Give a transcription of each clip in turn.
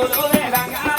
రంగులు రంగా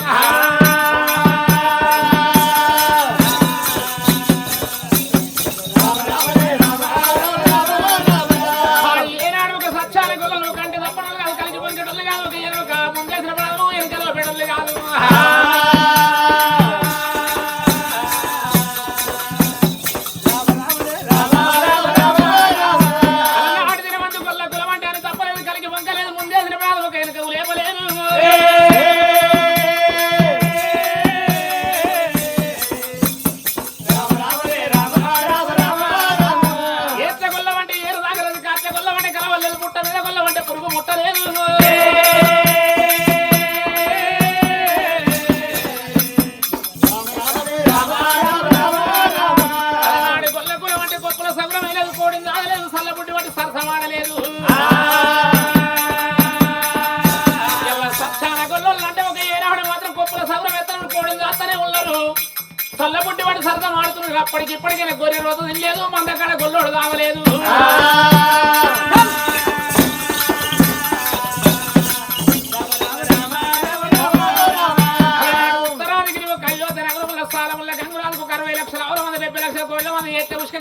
ah. సరసమాడలేదు చల్లబుట్టి వాడు సరదా మాడుతున్నాడు అప్పటికి ఇప్పటికైనా గొర్రె రోజు తినలేదు మందకాడ గొల్లోడు కావలేదు.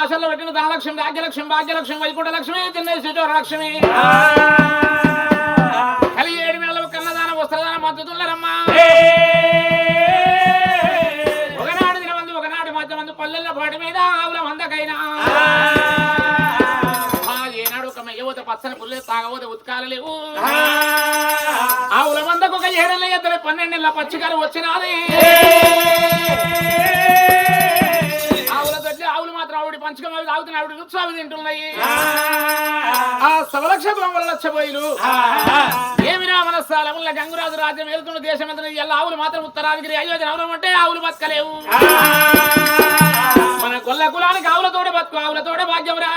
ఆశల్లో పెట్టిన ధనలక్ష్మి భాగ్యలక్ష్మి భాగ్యలక్ష్మి వైకుంఠ లక్ష్మి చిన్న లక్ష్మి కలియేడు మేళ కన్నదాన వస్త్రదాన మద్దతులరమ్మా పల్లెల మీద ఆవుల మందకైనా. ఆ ఏనాడు ఒక మెయ్యవత పచ్చని పుల్లే తాగబోతే ఉత్కాలు లేవు. ఆవుల మందకు ఒక ఏడెళ్ళ ఇద్దరు పన్నెండేళ్ళ పచ్చికలు వచ్చినాది. ఆవుల తొట్టి ఆవులు మాత్రం ఆవిడ పంచకం అవి ఆవిడ ఉత్సాహం తింటున్నాయి. ఆ సవలక్షకులం వల్ల లక్షపోయిలు ఏమిరా మన స్థలముల గంగురాజు రాజ్యం వెళ్తున్న దేశం ఎంత ఆవులు మాత్రం ఉత్తరాదిగిరి అయోధ్య నవరం అంటే ఆవులు బతకలేవు. మన కొల్ల కులానికి ఆవులతోడే బతుకు ఆవులతోడే భాగ్యం రా.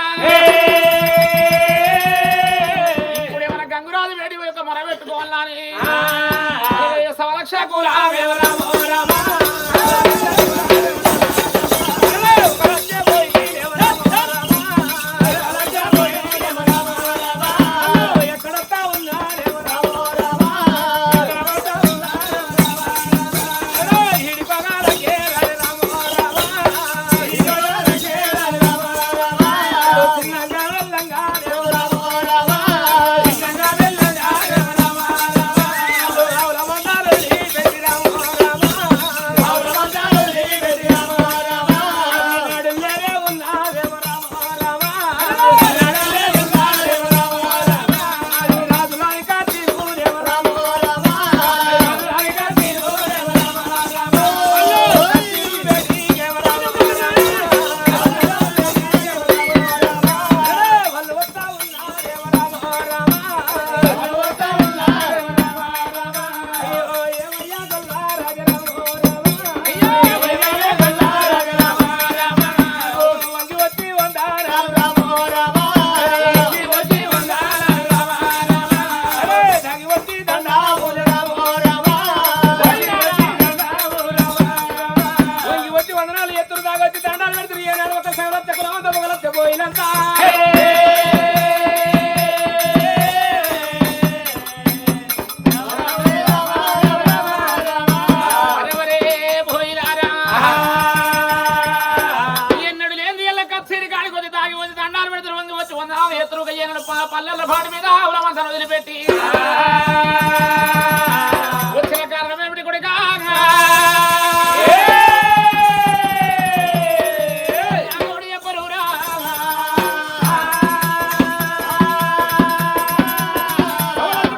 పల్లెల పాటి మీద ఆవుల మందను వదిలిపెట్టి వచ్చిన కారణం ఏమిటి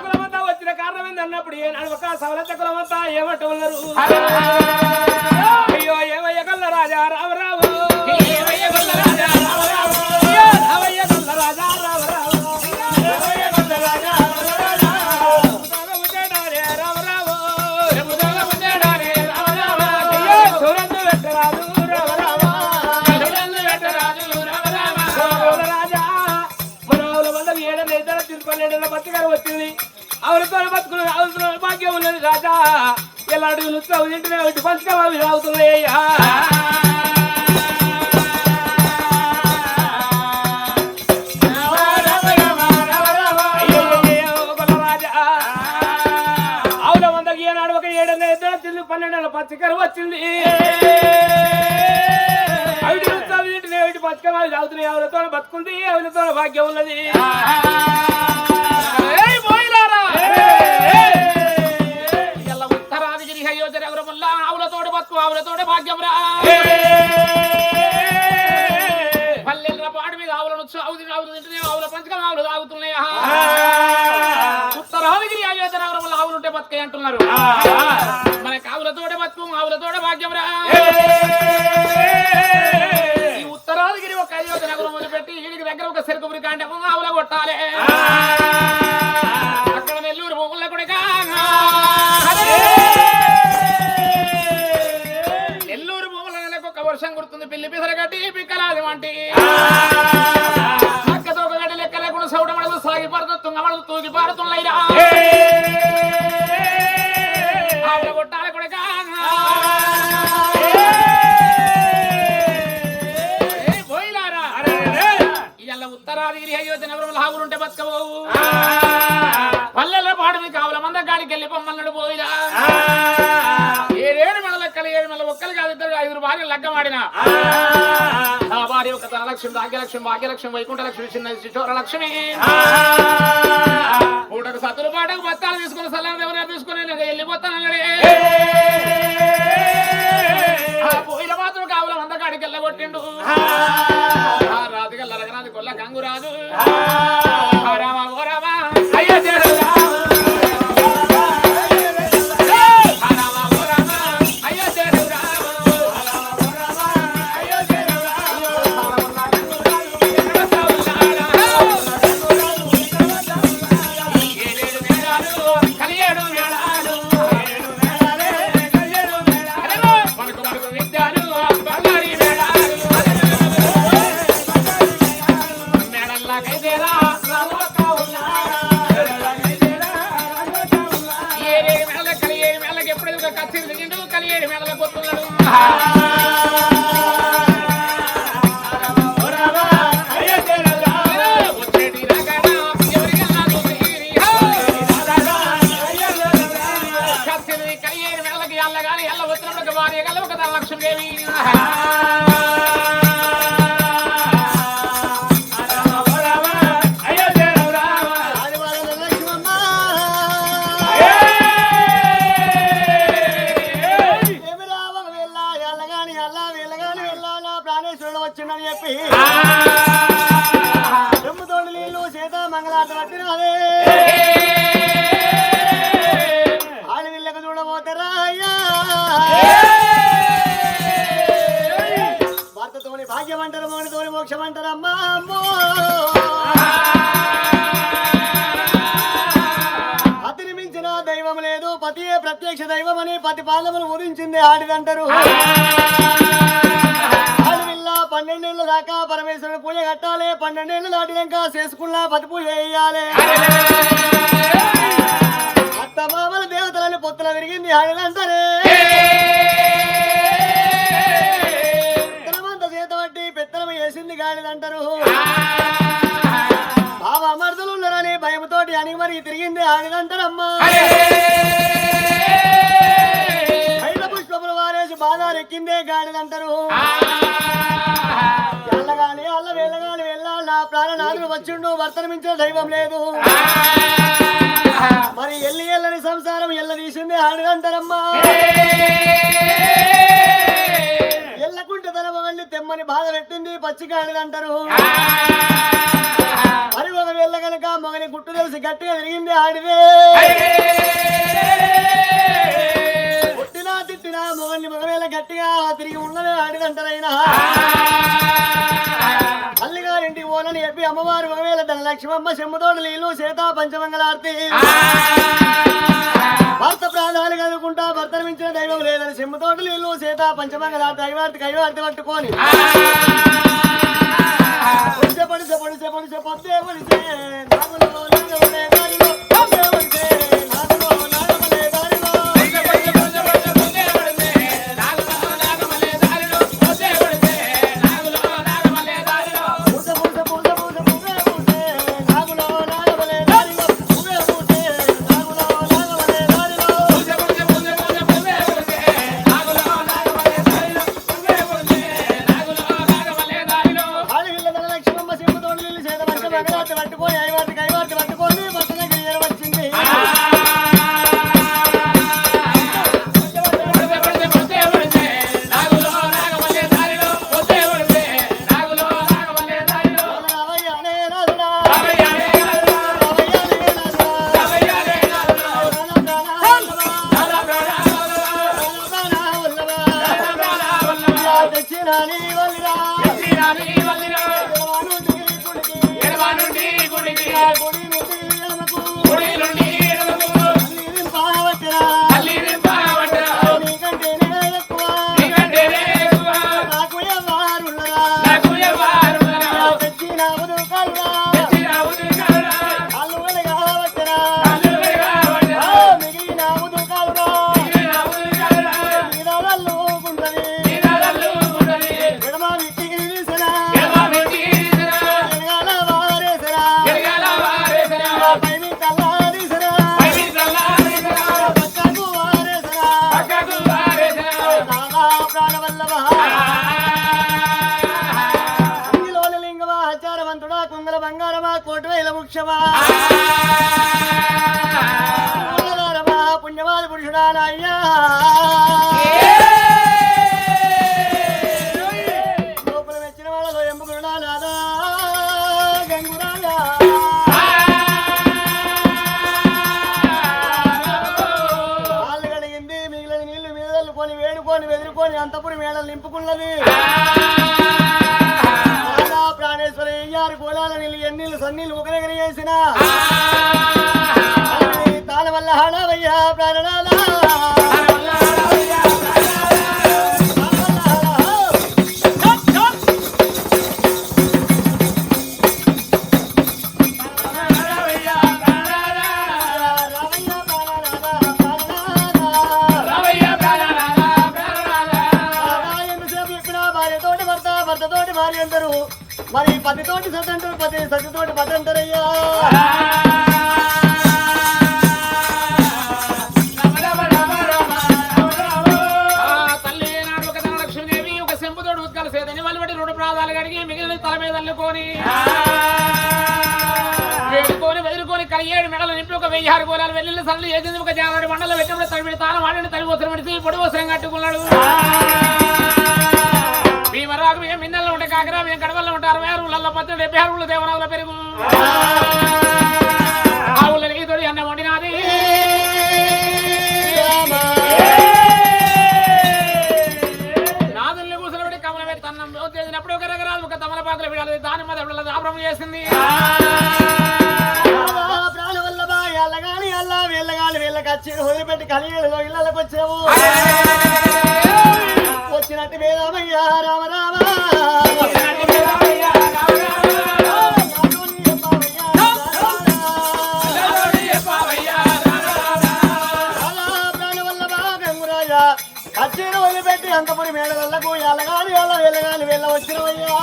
కులమంతా వచ్చిన కారణం ఏంది అన్నప్పుడు ఏనాడు ఒక సవలత్త కులమంతా ఏమంట ఉన్నారు మందకి ఏనాడు ఒక ఏడన్న ఇద్దరు తిల్లు పన్నెండు పచ్చకరు వచ్చింది. అవిటి ఉత్సవం తింటున్నా ఇటు చదువుతున్నాయి అవి బతుకుంది ఎవరితో భాగ్యం ఉన్నది. ఆవులతోటి భాగ్యం రా. పల్లెల పాడు మీద ఆవులను ఆవుది ఆవులు తింటున్నాయి ఆవుల పంచకం ఆవులు తాగుతున్నాయి ఉత్తరాదిగిరి అయోధ్య నగరముల్లో ఆవులు ఉంటే బతుకాయి అంటున్నారు. మనకి ఆవులతోటి బతుకు ఆవులతోటి భాగ్యం రా. ఈ ఉత్తరాదిగిరి ఒక అయోధ్య నగరం మొదలుపెట్టి ఈడికి దగ్గర ఒక సెరుకుబురి కాంటే ఆవుల కొట్టాలి. ధనలక్ష్మి భాగ్యలక్ష్మి భాగ్యలక్ష్మి వైకుంఠ లక్ష్మి చిన్న శిశోర లక్ష్మి. పూటకు సతులు పాటకు బత్తాలు తీసుకుని సల్లాన్ని ఎవరైనా తీసుకుని నేను వెళ్ళిపోతాను ఆ పోయిన మాత్రం కావుల మంద గాడికి వెళ్ళగొట్టిండు. ఆ రాజుగా లరగరాజు కొల్ల ఆ. ಲಕ್ಷ್ಮೀ ప్రత్యక్ష దైవం అని పతి పాదములు ఉదించింది ఆడిదంటారు. పన్నెండేళ్ళ దాకా పరమేశ్వరుడు పూజ కట్టాలి పన్నెండేళ్ళు దాటినాక చేసుకున్నా పతి పూజ చేయాలి. అత్త మామల దేవతలని పొత్తుల విరిగింది ఆడిదంటారే. పెత్తనమంత చేత పట్టి పెత్తనం వేసింది గాడిదంటారు. బాబా మరుదులు ఉన్నారని భయంతోటి అని మరి తిరిగింది ఆడిదంటారమ్మా. బాధారెక్కిందే గాడిదంటారు. ఎల్లగాని అల్ల వెళ్ళగాని వెళ్ళాలి? నా ప్రాణనాథుడు వచ్చిండు భర్తను మించిన దైవం లేదు. మరి ఎల్లి ఎల్లని సంసారం ఎల్ల తీసింది ఆడిదంటారమ్మా. ఎల్లకుంటే తన మగల్ని తెమ్మని బాధ పెట్టింది పచ్చికాడిదంటారు మరి ఒక వెళ్ళ కనుక మగని గుట్టు తెలిసి గట్టిగా తిరిగింది ఆడిదే. ఉన్నదే ఆడిదంటారైనా అల్లిగారింటి ఓనని చెప్పి అమ్మవారు ఒకవేళ తన లక్ష్మమ్మ చెమ్మతోడు నీళ్ళు సీత పంచమంగళార్తి. భర్త ప్రాణాలు కనుకుంటా భర్త మించిన దైవం లేదని సింహతోటి నీళ్ళు సీత పంచమంగళార్తి దైవార్తి కైవార్తి పట్టుకొని. పొడిసే పొడిసే పొడిసే పొడిసే నీళ్ళు ఎన్నీళ్ళు సన్నీళ్ళు ఒక దగ్గర చేసిన తాళ వల్ల హడవయ్యా ప్రాణనాథ. ఒక జానాడు మండలం పెట్టినప్పుడు తడిపి తాను వాడిని తడి వసరం పెడితే పొడి వసరం కట్టుకున్నాడు. భీమరాకు ఏం మిన్నెల్లో ఉంటే కాకరా బియ్యం కడవల్లో ఉంటే అరవై ఆరు ఊళ్ళల్లో పద్దెనిమిది డెబ్బై ఆరు ఊళ్ళో దేవరావుల పెరుగు ఆవుల తొడి అన్న వండినాది. నాదుల్ని కూర్చోబెట్టి కమల పెట్టి అన్నం చేసినప్పుడు ఒక రకరాలు ఒక తమలపాకులు విడాలి దాని మీద దాపరం చేసింది. వీళ్ళగాని వదిలిపెట్టి కలిగేలో ఇళ్ళకి వచ్చాము వచ్చినట్టు వేదమయ్యా రామ రామ. కచ్చేరు వదిలిపెట్టి అంతపురి మేడ వెళ్ళకు ఎల్లగాని ఎల్ల వెళ్ళగాలి వెళ్ళ వచ్చినవయ్యా.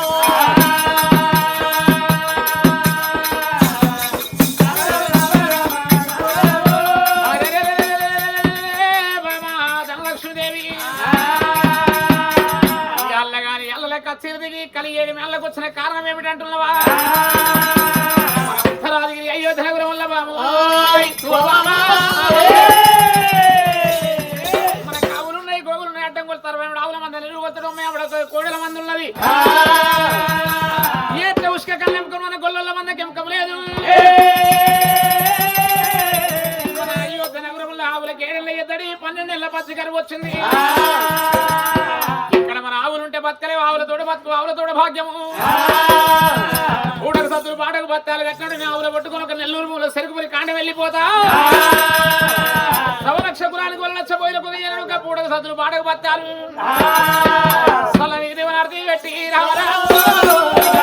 సవలక్ష కులానికి వల్ల పోయిన పొగ ఒక పూడకు సత్తులు పాటకు బత్తాలు సలని దేవనార్తి పెట్టి రామరామ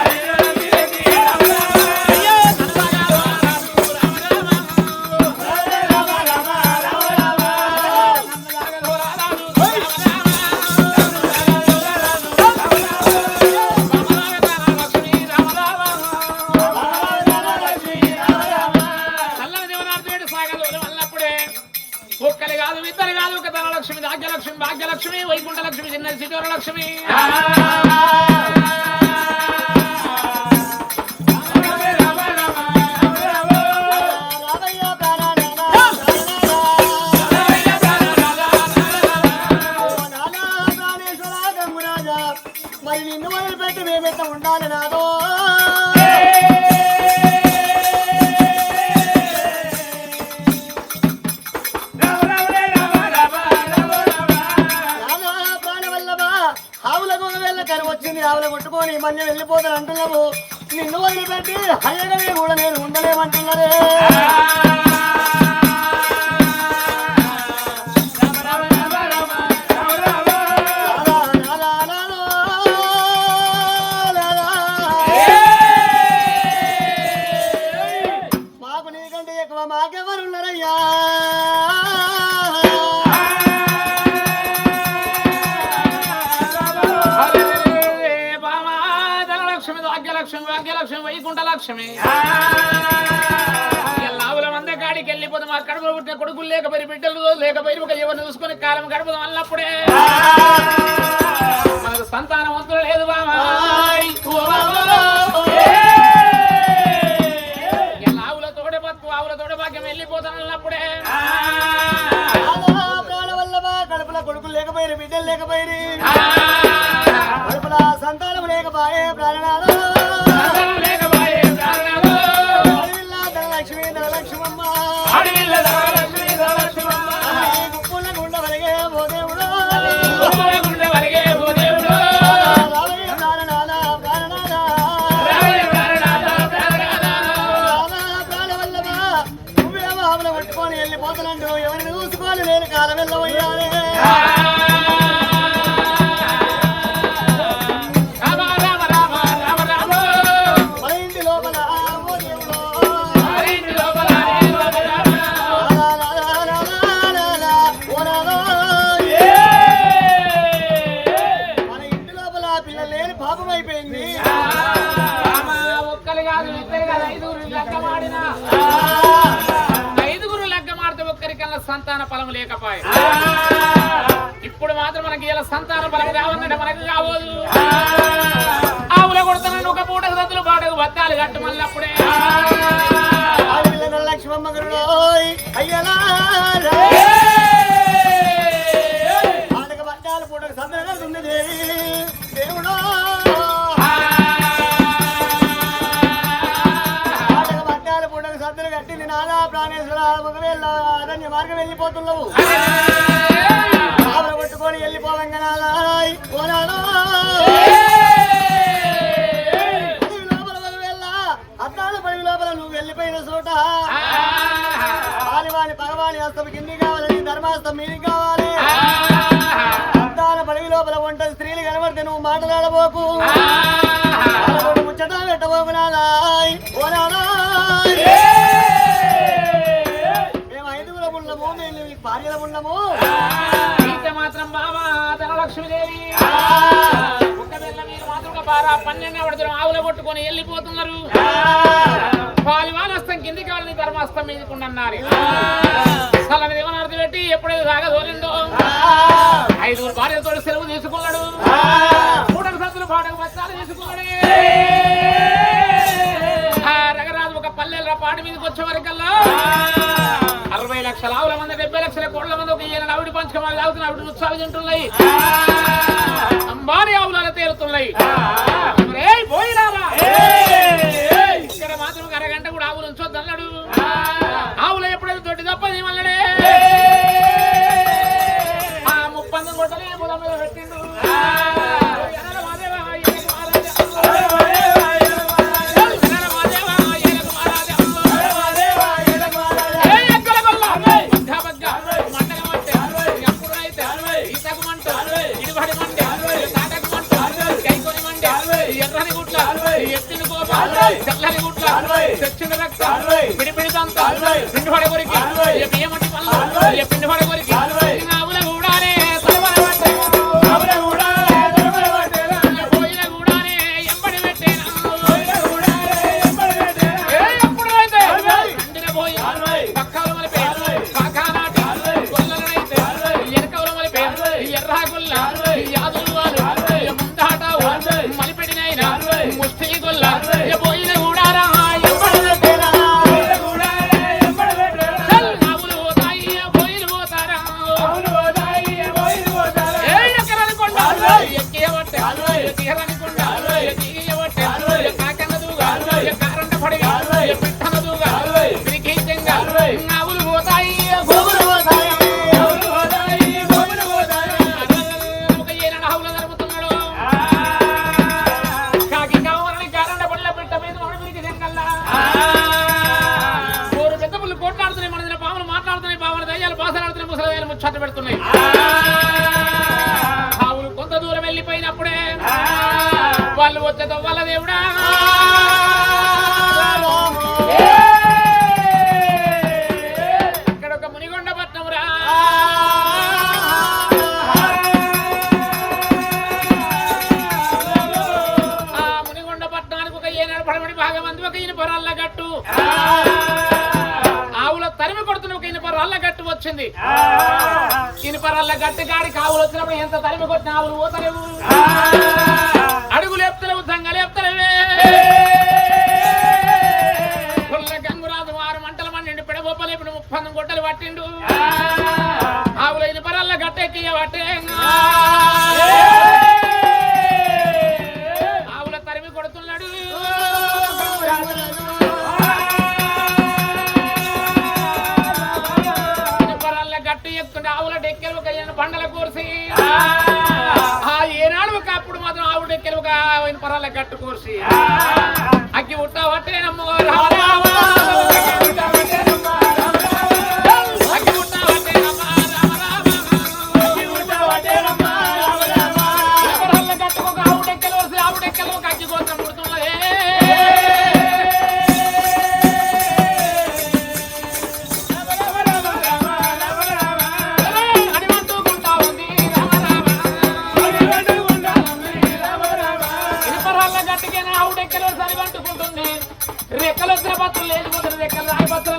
కొట్టుకొని వెళ్ళిపోతాను అంటున్నావు నిన్ను వదిలిపెట్టి హయ్యగనే కూడా నేను ఉండలేమంటున్నదే లక్ష్మి లావుల మంద కాడికి వెళ్ళిపోతాం మా కడుపులో పుట్టిన కొడుకులు లేకపోయి బిడ్డలు లేకపోయి ఒక ఎవరిని చూసుకొని కాలం గడపదాం అన్నప్పుడే. ఫలం లేకపాయ. ఇప్పుడు మాత్రం మనకి ఇలా సంతాన ఫలం కావాలంటే మనకు కావదు. ఆవుల కొడుతున్నాను ఒక పూటకు సద్దులు పాటకు బత్తాలు కట్టు మళ్ళీ అప్పుడే లక్ష్మమ్మ గురుడు అయ్యలా అరణ్య మార్గం వెళ్ళిపోతున్నావు. పట్టుకొని వెళ్ళిపోవంగా నాదాయ్ ఓనాలో లోపల అద్దాల లోపల నువ్వు వెళ్ళిపోయిన చోట. వాని పగవాని హస్తం కింది కావాలని ధర్మాస్తం మీదికి కావాలి. అద్దాల పడివి లోపల వంట స్త్రీలు కనబడితే నువ్వు మాట్లాడబోకు. అయితే మాత్రం బాబా ధనలక్ష్మీదేవి. ఒకవేళ మీరు మాత్రం ఒక బారా పన్నెండు పడుతున్నారు ఆవుల కొట్టుకొని వెళ్ళిపోతున్నారు. పాలివానస్తం కిందికి వాళ్ళని ధర్మాస్తం మీదకుండన్నారు. సలని దేవనార్థి పెట్టి ఎప్పుడైతే సాగదోలిందో ఐదుగురు భార్యతో సెలవు తీసుకున్నాడు. మూడకు సత్తులు పాటకు బస్తాలు తీసుకున్నాడు. రగరాజు ఒక పల్లెల పాట మీదకి వచ్చే వరకల్లా అరవై లక్షల ఆవుల మంది డెబ్బై లక్షల కోట్ల మంది ఒక ఈయన ఆవిడి పంచకమాలు తాగుతున్న ఆవిడ ఉత్సాహం తింటున్నాయి అంబారి ఆవుల తేలుతున్నాయి. రేయ్, పోయిరారా. ఇక్కడ మాత్రం అరగంట కూడా ఆవులు ఉంచొద్దు అన్నాడు ఆవులు ఎప్పుడైతే దొడ్డి తప్పది మళ్ళడే ఆ ముప్పందం కొట్టలే మీద పెట్టిండు. తెల్లని గుట్ల. తెచ్చిన రక్త. పిడిపిడి దంత. పిండి పడ కొరికి. ఏ బియ్యమట్టి పళ్ళ. ఏ పిండి పడ por si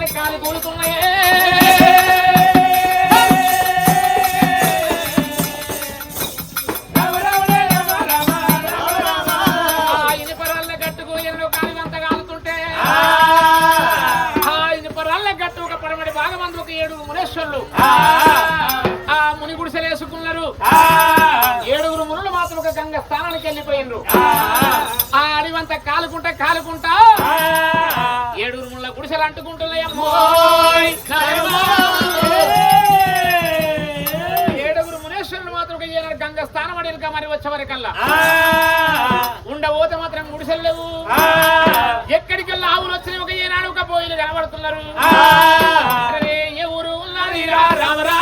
కాలు కూలుకున్నాయే అంటుకుంటున్నాయమ్మో. ఏడుగురు మునేశ్వరులు మాత్రం గంగ స్థానం అడిగిన మరి వచ్చేవరకల్లా ఉండబోతే మాత్రం గుడిసెలు లేవు. ఎక్కడికెళ్ళి ఆవులు వచ్చిన ఒక ఏనాడు ఒక పోయిలు కనబడుతున్నారు. ఏ ఊరు? ఉన్నది రామరా